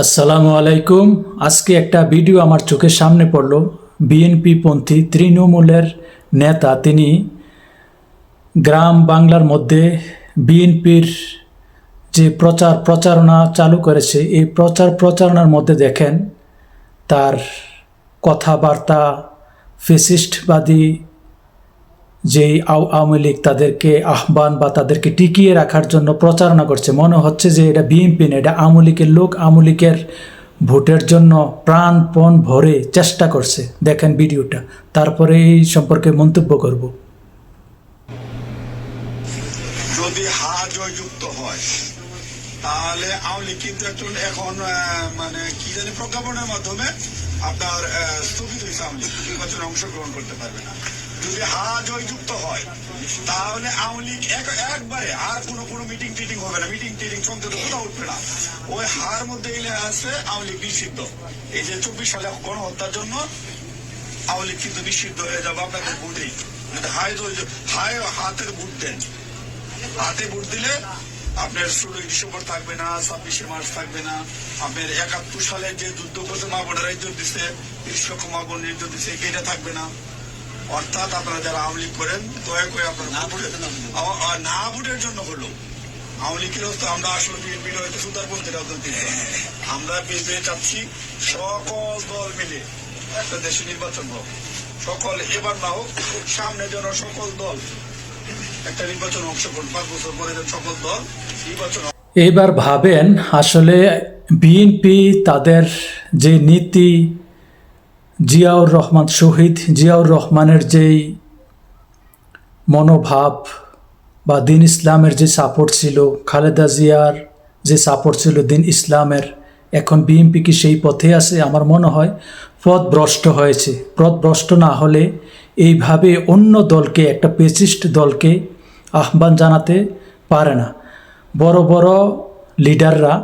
আসসালামু আলাইকুম। আজকে একটা ভিডিও আমার চোখের সামনে পড়ল। বিএনপি পন্থী তৃণমূলের নেতা, তিনি গ্রাম বাংলার মধ্যে বিএনপির যে প্রচার প্রচারণা চালু করেছে, এই প্রচার প্রচারণার মধ্যে দেখেন তার কথাবার্তা, ফেসিস্টবাদী যেই আও- আওয়ামী লীগ তাদেরকে আহ্বান বা তাদেরকে টিকিয়ে রাখার জন্য প্রচারণা করছে, মনে হচ্ছে যে এটা বিএনপি না, এটা আওয়ামী লীগের লোক আওয়ামী লীগের ভোটের জন্য প্রাণপণ ভরে চেষ্টা করছে। দেখেন ভিডিওটা, তারপরে এই সম্পর্কে মন্তব্য করব। যদি হা জয়যুক্ত হয়, তাহলে আওয়ামী কিন্তু একজন এখন মানে কি জানি প্রজ্ঞাপনের মাধ্যমে আপনার স্থগিত হয়েছে আওয়ামী লীগ। নির্বাচনে অংশগ্রহণ করতে পারবে না। যদি হা জয়যুক্ত হয়, তাহলে আওয়ামী লীগ এক- একবারে আর কোনো কোনো মিটিং টিটিং হবে না। মিটিং টিটিং চলতে তো কোথাও উঠবে না। ওই হার মধ্যে এলে আছে আওয়ামী লীগ নিষিদ্ধ। এই যে চব্বিশ সালে গণহত্যার জন্য আওয়ামী লীগ কিন্তু নিষিদ্ধ হয়ে যাবে, আপনাদের ভোটেই যদি হাই জয়- হাই হাতে ভোট দেন। হাতে ভোট দিলে আপনার ষোলোই ডিসেম্বর থাকবে না, ছাব্বিশে মার্চ থাকবে না। আপনার একাত্তর সালে যে যুদ্ধ করতে মা বোনেরা দিচ্ছে লক্ষ দিচ্ছে এটা থাকবে না। অর্থাৎ আপনারা যারা আওয়ামী লীগ করেন দয়া করে আপনারা না ভোটের না জন্য হলো। আওয়ামী লীগের হতো আমরা আসলে বিএনপির হয়তো সুতারপন্থী রাজনৈতিক দল। আমরা বিজয় চাচ্ছি সকল দল মিলে একটা দেশে নির্বাচন হোক। সকল এবার না হোক সামনে যেন সকল দল একটা নির্বাচন অংশগ্রহণ পাঁচ বছর পরে যেন সকল দল নির্বাচন এবার ভাবেন আসলে বিএনপি তাদের যে নীতি জিয়াউর রহমান, শহীদ জিয়াউর রহমানের যেই মনোভাব বা দিন ইসলামের যে সাপোর্ট ছিল, খালেদা জিয়ার যে সাপোর্ট ছিল দিন ইসলামের, এখন বিএনপি কি সেই পথে আছে আমার মনে হয় পথ ভ্রষ্ট হয়েছে। পথ ভ্রষ্ট না হলে এইভাবে অন্য দলকে, একটা পেসিস্ট দলকে আহ্বান জানাতে পারে না। বড় বড় লিডাররা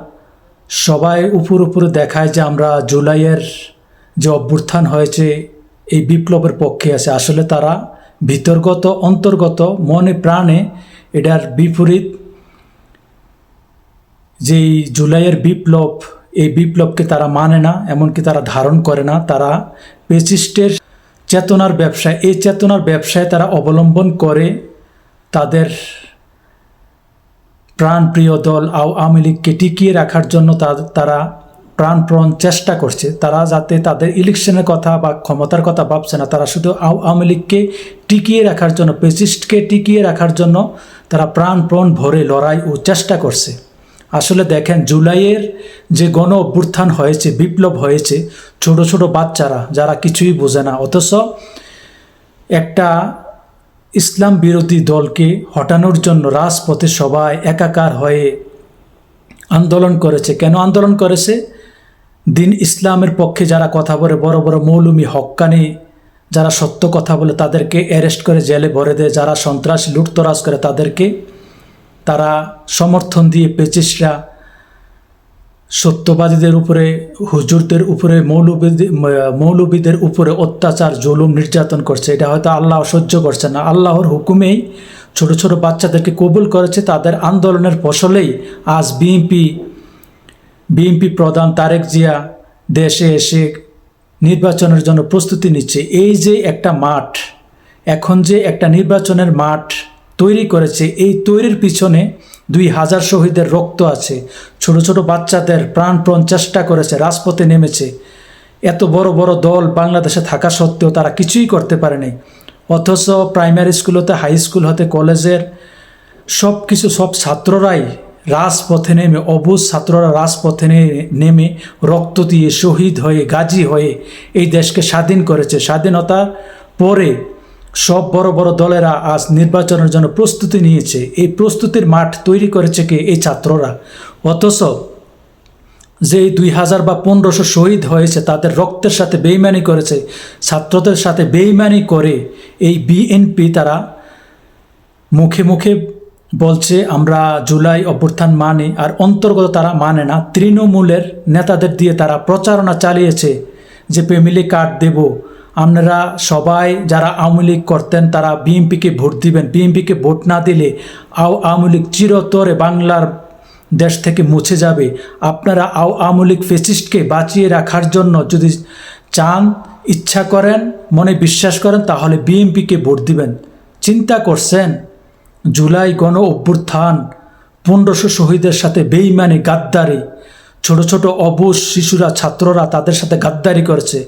সবাই উপর, উপরে দেখায় যে আমরা জুলাইয়ের যে অভ্যুত্থান হয়েছে, এই বিপ্লবের পক্ষে আছে। আসলে তারা ভিতরগত, অন্তর্গত, মনে প্রাণে এটার বিপরীত যেই জুলাইয়ের বিপ্লব, এই বিপ্লবকে তারা মানে না, এমনকি তারা ধারণ করে না। তারা পেসিস্টের চেতনার ব্যবসায়, এই চেতনার ব্যবসায় তারা অবলম্বন করে তাদের প্রাণপ্রিয় দল আও- আওয়ামী লীগকে টিকিয়ে রাখার জন্য তারা প্রাণপ্রণ চেষ্টা করছে। তারা যাতে তাদের ইলেকশনের কথা বা ক্ষমতার কথা ভাবছে না, তারা শুধু আওয়ামী লীগকে টিকিয়ে রাখার জন্য পেসিস্টকে টিকিয়ে রাখার জন্য তারা প্রাণপ্রণ ভরে লড়াই ও চেষ্টা করছে। আসলে দেখেন, জুলাইয়ের যে গণ অভ্যুত্থান হয়েছে, বিপ্লব হয়েছে, ছোট ছোট বাচ্চারা, যারা কিছুই বোঝে না, অথচ একটা ইসলাম বিরোধী দলকে হটানোর জন্য রাজপথে সবাই একাকার হয়ে আন্দোলন করেছে। কেন আন্দোলন করেছে? দিন ইসলামের পক্ষে যারা কথা বলে বড় বড় মৌলুমি হক্কানি, যারা সত্য কথা বলে তাদেরকে অ্যারেস্ট করে জেলে ভরে দেয়, যারা সন্ত্রাস লুটতরাজ করে তাদেরকে, তারা সমর্থন দিয়ে পেচিসরা সত্যবাদীদের উপরে, হুজুরদের উপরে, মৌলবীদের মৌলবীদের উপরে অত্যাচার, জুলুম, নির্যাতন করছে। এটা হয়তো আল্লাহ সহ্য করছে না। আল্লাহর হুকুমেই ছোট ছোট বাচ্চাদেরকে কবুল করেছে। তাদের আন্দোলনের ফসলেই আজ বিএনপি বিএনপি প্রধান তারেক জিয়া দেশে এসে নির্বাচনের জন্য প্রস্তুতি নিচ্ছে। এই যে একটা মাঠ, এখন যে একটা নির্বাচনের মাঠ তৈরি করেছে, এই তৈরির পিছনে দুই হাজার শহীদের রক্ত আছে। ছোট ছোট বাচ্চাদের প্রাণপ্রণ চেষ্টা করেছে, রাজপথে নেমেছে। এত বড় বড় দল বাংলাদেশে থাকা সত্ত্বেও তারা কিছুই করতে পারেনি অথচ প্রাইমারি স্কুল হতে হাই স্কুল হতে কলেজের সব কিছু সব ছাত্ররাই রাজপথে নেমে, অবুজ ছাত্ররা রাজপথে নেমে রক্ত দিয়ে শহীদ হয়ে, গাজী হয়ে এই দেশকে স্বাধীন করেছে। স্বাধীনতার পরে সব বড় বড় দলেরা আজ নির্বাচনের জন্য প্রস্তুতি নিয়েছে। এই প্রস্তুতির মাঠ তৈরি করেছে কে? এই ছাত্ররা। অথচ যে দুই হাজার বা পনেরোশো শহীদ হয়েছে, তাদের রক্তের সাথে বেইমানি করেছে। ছাত্রদের সাথে বেইমানি করে এই বিএনপি তারা মুখে মুখে বলছে, আমরা জুলাই অভ্যুত্থান মানি আর অন্তর্গত তারা মানে না। তৃণমূলের নেতাদের দিয়ে তারা প্রচারণা চালিয়েছে যে ফ্যামিলি কার্ড দেব। আপনারা সবাই যারা আওয়ামী লীগ করতেন, তারা বিএনপিকে ভোট দিবেন। বিএনপিকে ভোট না দিলে আও আওয়ামী লীগ চিরতরে বাংলার দেশ থেকে মুছে যাবে। আপনারা আও আওয়ামী লীগ ফেসিস্টকে বাঁচিয়ে রাখার জন্য যদি চান, ইচ্ছা করেন, মনে বিশ্বাস করেন, তাহলে বিএনপিকে ভোট দিবেন। চিন্তা করছেন? জুলাই গণ অভ্যুত্থান, পনেরোশো শহীদের সাথে বেইমানি, গাদ্দারি। ছোট ছোট অবুজ শিশুরা, ছাত্ররা তাদের সাথে গাদ্দারি করছে।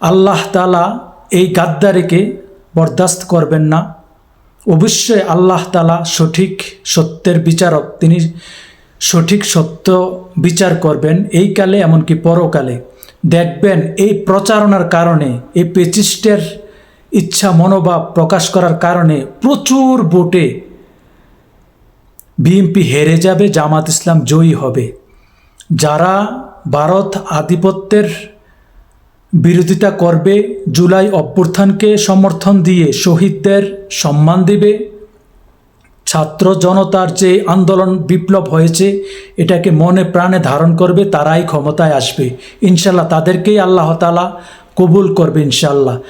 আল্লাহ তালা এই গাদ্দারিকে বরদাস্ত করবেন না। অবশ্যই আল্লাহ তালা সঠিক সত্যের বিচারক, তিনি সঠিক সত্য বিচার করবেন এই কালে এমনকি পরকালে। দেখবেন এই প্রচারণার কারণে, এই পেচিস্টের ইচ্ছা মনোভাব প্রকাশ করার কারণে প্রচুর ভোটে বিএনপি হেরে যাবে, জামাত ইসলাম জয়ী হবে। যারা ভারত আধিপত্যের বিরোধিতা করবে, জুলাই অভ্যুত্থানকে সমর্থন দিয়ে শহীদদের সম্মান দিবে, ছাত্র জনতার যে আন্দোলন বিপ্লব হয়েছে, এটাকে মনে প্রাণে ধারণ করবে, তারাই ক্ষমতায় আসবে। ইনশাল্লাহ তাদেরকেই আল্লাহ তালা কবুল করবে ইনশাল্লাহ।